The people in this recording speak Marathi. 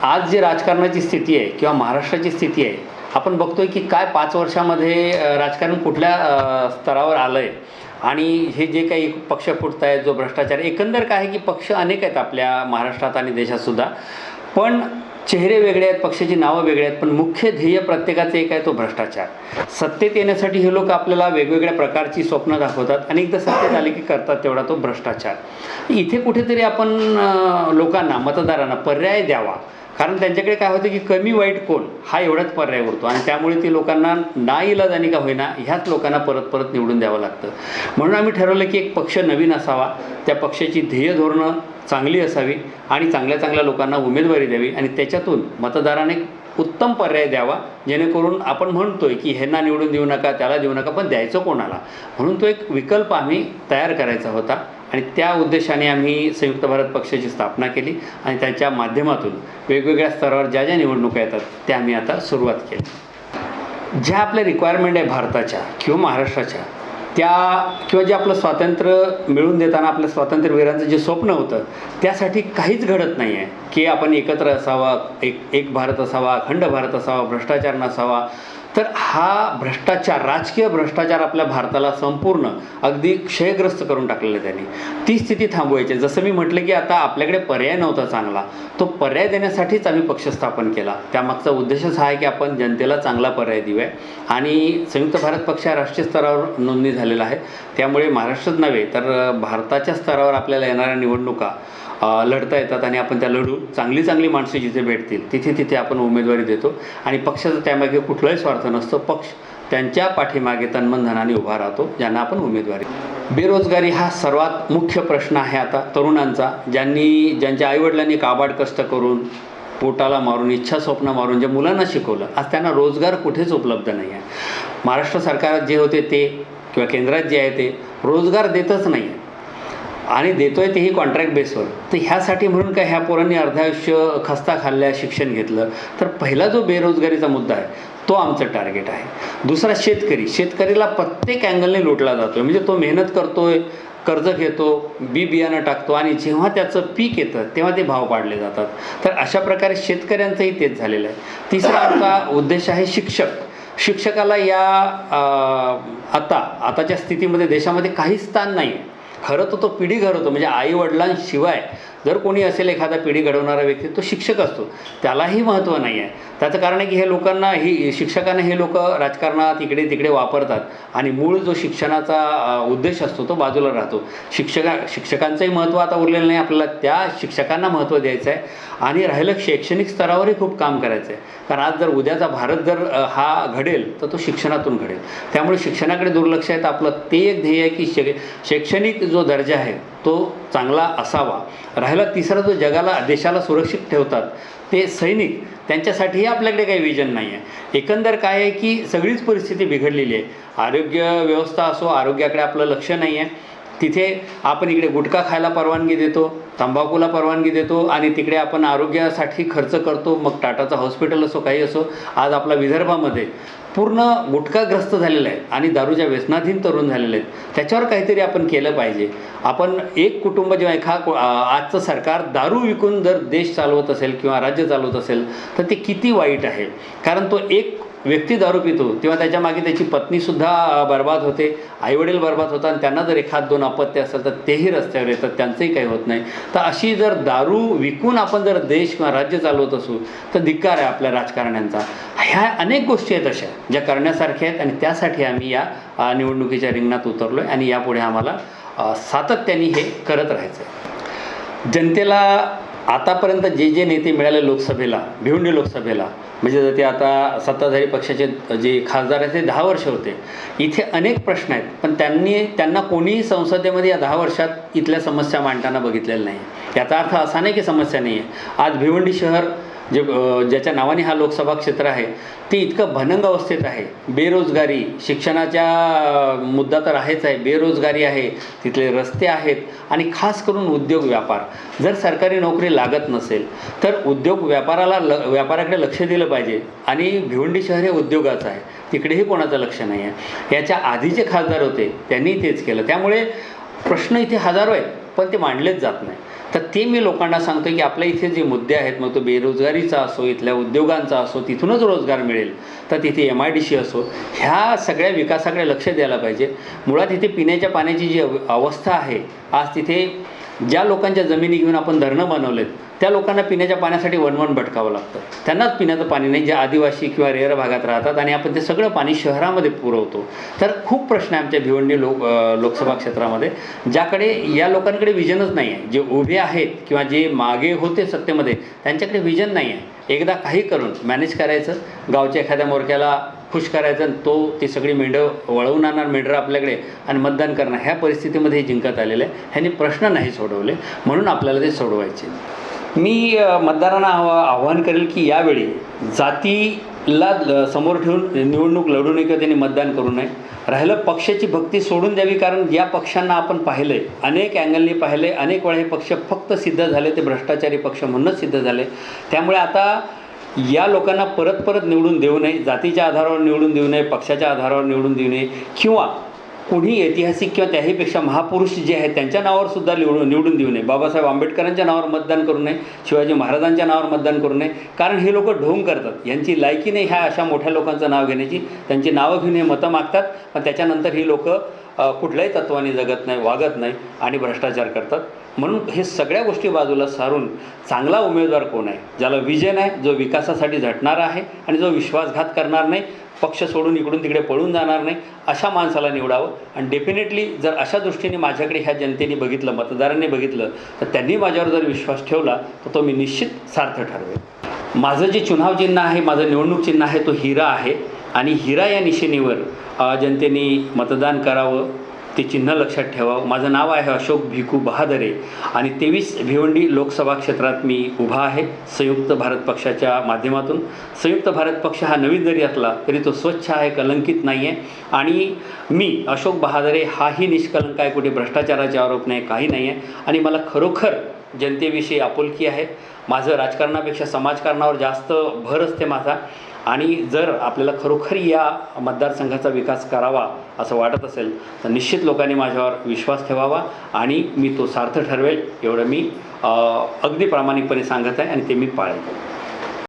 आज जी राजकारणाची स्थिती आहे किंवा महाराष्ट्राची स्थिती आहे आपण बघतोय की काय पाच वर्षामध्ये राजकारण कुठल्या स्तरावर आलं आहे आणि हे जे काही पक्ष फुटत आहेत जो भ्रष्टाचार एकंदर काय आहे की पक्ष अनेक आहेत आपल्या महाराष्ट्रात आणि देशातसुद्धा पण चेहरे वेगळे आहेत पक्षाची नावं वेगळी आहेत पण मुख्य ध्येय प्रत्येकाचं एक आहे तो भ्रष्टाचार. सत्तेत येण्यासाठी हे लोक आपल्याला वेगवेगळ्या प्रकारची स्वप्न दाखवतात आणि एकदा सत्तेत आले की करतात तेवढा तो भ्रष्टाचार. इथे कुठेतरी आपण लोकांना मतदारांना पर्याय द्यावा. कारण त्यांच्याकडे काय होतं की कमी वाईट कोण हा एवढाच पर्याय उरतो आणि त्यामुळे ती लोकांना ना इलाज आणि का होईना ह्याच लोकांना परत परत निवडून द्यावं लागतं. म्हणून आम्ही ठरवलं की एक पक्ष नवीन असावा. त्या पक्षाची ध्येय धोरणं चांगली असावी आणि चांगल्या चांगल्या लोकांना उमेदवारी द्यावी आणि त्याच्यातून मतदाराने उत्तम पर्याय द्यावा जेणेकरून आपण म्हणतोय की ह्यांना निवडून देऊ नका त्याला देऊ नका पण द्यायचं कोणाला? म्हणून तो एक विकल्प आम्ही तयार करायचा होता आणि त्या उद्देशाने आम्ही संयुक्त भारत पक्षाची स्थापना केली आणि त्याच्या माध्यमातून वेगवेगळ्या स्तरावर ज्या ज्या निवडणुका येतात त्या आम्ही आता सुरुवात केली ज्या आपल्या रिक्वायरमेंट आहे भारताच्या किंवा महाराष्ट्राच्या त्या किंवा जे आपलं स्वातंत्र्य मिळून देताना आपल्या स्वातंत्र्यवीरांचं जे स्वप्न होतं त्यासाठी काहीच घडत नाही आहे की आपण एकत्र असावा एक एक भारत असावा अखंड भारत असावा भ्रष्टाचार नसावा तर हा भ्रष्टाचार राजकीय भ्रष्टाचार आपल्या भारताला संपूर्ण अगदी क्षयग्रस्त करून टाकलेला आहे त्यांनी. ती स्थिती थांबवायची आहे. जसं मी म्हटलं की आता आपल्याकडे पर्याय नव्हता चांगला तो पर्याय देण्यासाठीच आम्ही पक्ष स्थापन केला. त्यामागचा उद्देशच हा आहे की आपण जनतेला चांगला पर्याय देऊया. आणि संयुक्त भारत पक्ष हा राष्ट्रीय स्तरावर नोंदणी झालेला आहे. त्यामुळे महाराष्ट्रच नव्हे तर भारताच्या स्तरावर आपल्याला येणाऱ्या निवडणुका लढता येतात आणि आपण त्या लढू चांगली चांगली माणसं जिथे भेटतील तिथे तिथे आपण उमेदवारी देतो. आणि पक्षाचा त्यामागे कुठलाही स्वार्थ नसतो पक्ष त्यांच्या पाठीमागे तन्मनधनाने उभा राहतो ज्यांना आपण उमेदवारी बेरोजगारी हा सर्वात मुख्य प्रश्न आहे आता तरुणांचा ज्यांनी ज्यांच्या आईवडिलांनी काबाड कष्ट करून पोटाला मारून इच्छा स्वप्न मारून जे मुलांना शिकवलं आज त्यांना रोजगार कुठेच उपलब्ध नाही आहे. महाराष्ट्र सरकार जे होते ते किंवा केंद्रात जे आहे ते रोजगार देतच नाही आहे. आणि देतोय तेही कॉन्ट्रॅक्ट बेसवर तर ह्यासाठी म्हणून काय ह्या पोरांनी अर्धायुष्य खस्ता खाल्ल्या शिक्षण घेतलं? तर पहिला जो बेरोजगारीचा मुद्दा आहे तो आमचं टार्गेट आहे. दुसरा शेतकरी शेतकरीला प्रत्येक अँगलने लुटला जातोय. म्हणजे तो मेहनत करतोय कर्ज घेतो बी बियाणं टाकतो आणि जेव्हा त्याचं पीक येतं तेव्हा ते भाव पाडले जातात. तर अशा प्रकारे शेतकऱ्यांचंही तेच झालेलं आहे. तिसरा आमचा उद्देश आहे शिक्षक. शिक्षकाला या आता आताच्या स्थितीमध्ये देशामध्ये काहीच स्थान नाही आहे खरं तर तो पिढी घडवतो म्हणजे आई वडिलांशिवाय जर कोणी असेल एखादा पिढी घडवणारा व्यक्ती तो शिक्षक असतो. त्यालाही महत्त्व नाही आहे त्याचं कारण आहे की हे लोकांना ही शिक्षकांना हे लोक राजकारणात इकडे तिकडे वापरतात आणि मूळ जो शिक्षणाचा उद्देश असतो तो बाजूला राहतो. शिक्षका शिक्षकांचंही महत्त्व आता उरलेलं नाही. आपल्याला त्या शिक्षकांना महत्त्व द्यायचं आहे आणि राहिलं शैक्षणिक स्तरावरही खूप काम करायचं आहे कारण आज जर उद्याचा भारत जर हा घडेल तर तो शिक्षणातून घडेल. त्यामुळे शिक्षणाकडे दुर्लक्ष आहे. तर आपलं ते एक ध्येय आहे की शै शैक्षणिक जो दर्जा आहे तो चांगला असावा. राहिला तिसरा जो जगाला देशाला सुरक्षित ठेवतात ते सैनिक त्यांच्यासाठीही आपल्याकडे काही विजन नाही आहे एकंदर काय आहे की सगळीच परिस्थिती बिघडलेली आहे. आरोग्य व्यवस्था असो आरोग्याकडे आपलं लक्ष नाही आहे तिथे आपण इकडे गुटखा खायला परवानगी देतो तंबाखूला परवानगी देतो आणि तिकडे आपण आरोग्यासाठी खर्च करतो मग टाटाचं हॉस्पिटल असो काही असो आज आपला विदर्भामध्ये पूर्ण गुटखाग्रस्त झालेला आहे आणि दारूच्या व्यसनाधीन तरुण झालेले आहेत. त्याच्यावर काहीतरी आपण केलं पाहिजे. आपण एक कुटुंब जेव्हा एखा आजचं सरकार दारू विकून जर देश चालवत असेल किंवा राज्य चालवत असेल तर ते किती वाईट आहे? कारण तो एक व्यक्ती दारू पितो तेव्हा त्याच्यामागे त्याची पत्नीसुद्धा बरबाद बर्बाद होते. आईवडील बर्बाद होतात आणि त्यांना जर एखाद दोन अपत्य असेल तर तेही रस्त्यावर येतात त्यांचंही काही होत नाही. तर अशी जर दारू विकून आपण जर देश किंवा राज्य चालवत असू तर धिक्कार आहे आपल्या राजकारण्यांचा. ह्या अनेक गोष्टी आहेत अशा ज्या करण्यासारख्या आहेत आणि त्यासाठी आम्ही या निवडणुकीच्या रिंगणात उतरलो आहे आणि यापुढे आम्हाला सातत्याने हे करत राहायचं आहे जनतेला आतापर्यंत जे जे नेते मिळाले लोकसभेला भिवंडी लोकसभेला म्हणजे जर ते आता सत्ताधारी पक्षाचे जे खासदार आहेत ते दहा वर्ष होते. इथे अनेक प्रश्न आहेत पण त्यांनी त्यांना कोणीही संसदेमध्ये या दहा वर्षात इथल्या समस्या मांडताना बघितलेल्या नाही याचा अर्थ असा नाही की समस्या नाही आहे आज भिवंडी शहर जे ज्याच्या नावाने हा लोकसभा क्षेत्र आहे ते इतकं भनंग अवस्थेत आहे. बेरोजगारी शिक्षणाच्या मुद्दा तर आहेच आहे. बेरोजगारी आहे तिथले रस्ते आहेत आणि खास करून उद्योग व्यापार. जर सरकारी नोकरी लागत नसेल तर उद्योग व्यापाराला ल व्यापाराकडे लक्ष दिलं पाहिजे आणि भिवंडी शहर हे उद्योगाचं आहे. तिकडेही कोणाचं लक्ष नाही आहे. याच्या आधीचे खासदार होते त्यांनी तेच केलं. त्यामुळे प्रश्न इथे हजारो आहेत. पण ते मांडलेच जात नाही. तर ते मी लोकांना सांगतो की आपल्या इथे जे मुद्दे आहेत मग तो बेरोजगारीचा असो इथल्या उद्योगांचा असो तिथूनच रोजगार मिळेल. तर तिथे एम आय डी सी असो ह्या सगळ्या विकासाकडे लक्ष द्यायला पाहिजे. मुळात इथे पिण्याच्या पाण्याची जी अव- अवस्था आहे आज तिथे ज्या लोकांच्या जमिनी घेऊन आपण धरणं बनवलेत त्या लोकांना पिण्याच्या पाण्यासाठी वणवण भटकावं लागतं. त्यांनाच पिण्याचं पाणी नाही जे आदिवासी किंवा रेअर भागात राहतात आणि आपण ते सगळं पाणी शहरामध्ये पुरवतो. तर खूप प्रश्न आहे आमच्या भिवंडी लोक लोकसभा क्षेत्रामध्ये ज्याकडे या लोकांकडे विजनच नाही आहे जे उभे आहेत किंवा जे मागे होते सत्तेमध्ये त्यांच्याकडे विजन नाही आहे एकदा काही करून मॅनेज करायचं. गावच्या एखाद्या मोरक्याला खुश करायचा आणि तो ती सगळी मेंढं वळवून आणणार मेंढरं आपल्याकडे आणि मतदान करणं ह्या परिस्थितीमध्ये जिंकत आलेलं आहे. ह्यांनी प्रश्न नाही सोडवले. म्हणून आपल्याला ते सोडवायचे. मी मतदारांना आव आव्हान करेल की यावेळी जातीला ल- समोर ठेवून निवडणूक लढू नये किंवा त्यांनी मतदान करू नये. राहिलं पक्षाची भक्ती सोडून द्यावी कारण या पक्षांना आपण पाहिलं आहे अनेक अँगलनी पाहिलं आहे अनेक वेळा हे पक्ष फक्त सिद्ध झाले. ते भ्रष्टाचारी पक्ष म्हणूनच सिद्ध झाले. त्यामुळे आता या लोकांना परत परत निवडून देऊ नये जातीच्या आधारावर निवडून देऊ नये पक्षाच्या आधारावर निवडून देऊ नये किंवा कुणी ऐतिहासिक किंवा त्याहीपेक्षा महापुरुष जे आहेत त्यांच्या नावावर सुद्धा निवडून निवडून देऊ नये. बाबासाहेब आंबेडकरांच्या नावावर मतदान करू नये शिवाजी महाराजांच्या नावावर मतदान करू नये. कारण हे लोक ढोंग करतात. यांची लायकी नाही ह्या अशा मोठ्या लोकांचं नाव घेण्याची. त्यांची नावं घेऊन हे मतं मागतात. पण त्याच्यानंतर ही लोक कुठल्याही तत्वाने जगत नाही वागत नाही आणि भ्रष्टाचार करतात. म्हणून हे सगळ्या गोष्टी बाजूला सारून चांगला उमेदवार कोण आहे? ज्याला विजन आहे जो विकासासाठी झटणारा आहे आणि जो विश्वासघात करणार नाही पक्ष सोडून इकडून तिकडे पळून जाणार नाही अशा माणसाला निवडावं. आणि डेफिनेटली जर अशा दृष्टीने माझ्याकडे ह्या जनतेने बघितलं मतदारांनी बघितलं तर त्यांनी माझ्यावर जर विश्वास ठेवला तर तो मी निश्चित सार्थ ठरवेल. माझं जे चुनाव चिन्ह आहे माझं निवडणूक चिन्ह आहे तो हिरा आहे. आणि हिरा या निशाणीवर जनतेने मतदान करावं. ते चिन्ह लक्षात ठेवावं माझं नाव आहे अशोक भिकू बहादरे आणि तेवीस भिवंडी लोकसभा क्षेत्रात मी उभा आहे. संयुक्त भारत पक्षाच्या माध्यमातून. संयुक्त भारत पक्ष हा नवीन जरी असला तरी तो स्वच्छ आहे कलंकित नाही आहे आणि मी अशोक बहादरे हाही निष्कलंक आहे कुठे भ्रष्टाचाराचे आरोप नाही काही नाही आहे आणि मला खरोखर जनतेविषयी आपुलकी आहे. माझं राजकारणापेक्षा समाजकारणावर जास्त भर असते माझा. आणि जर आपल्याला खरोखर या मतदारसंघाचा विकास करावा असं वाटत असेल तर निश्चित लोकांनी माझ्यावर विश्वास ठेवावा आणि मी तो सार्थ ठरवेल एवढं मी अगदी प्रामाणिकपणे सांगत आहे आणि ते मी पाळेल